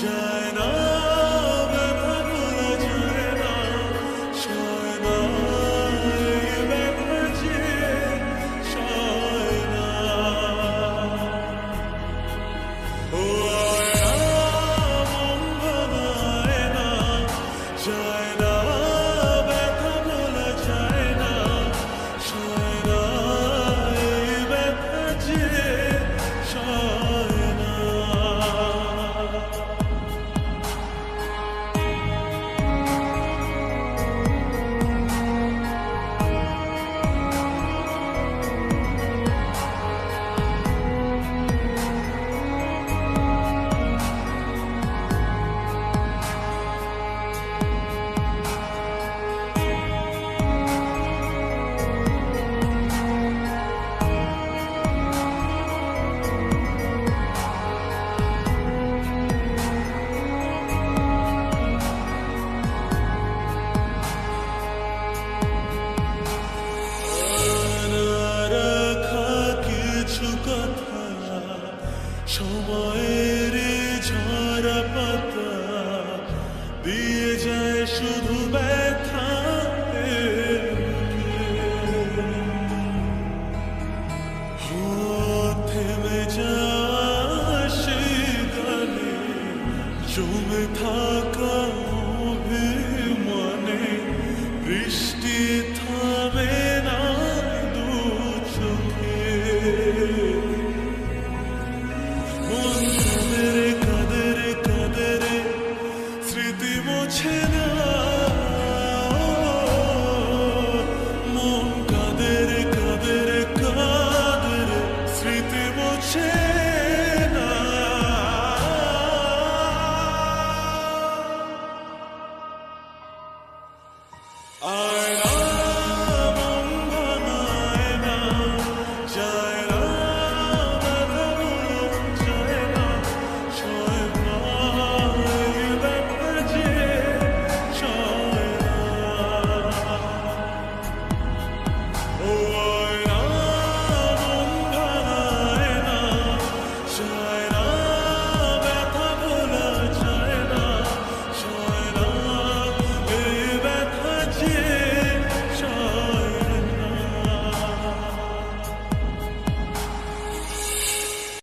Just সময়ের ঝরা পাতা যায় শুধু ব্যথা থেমে যাসে গানে জমে থাকা মনে বৃষ্টি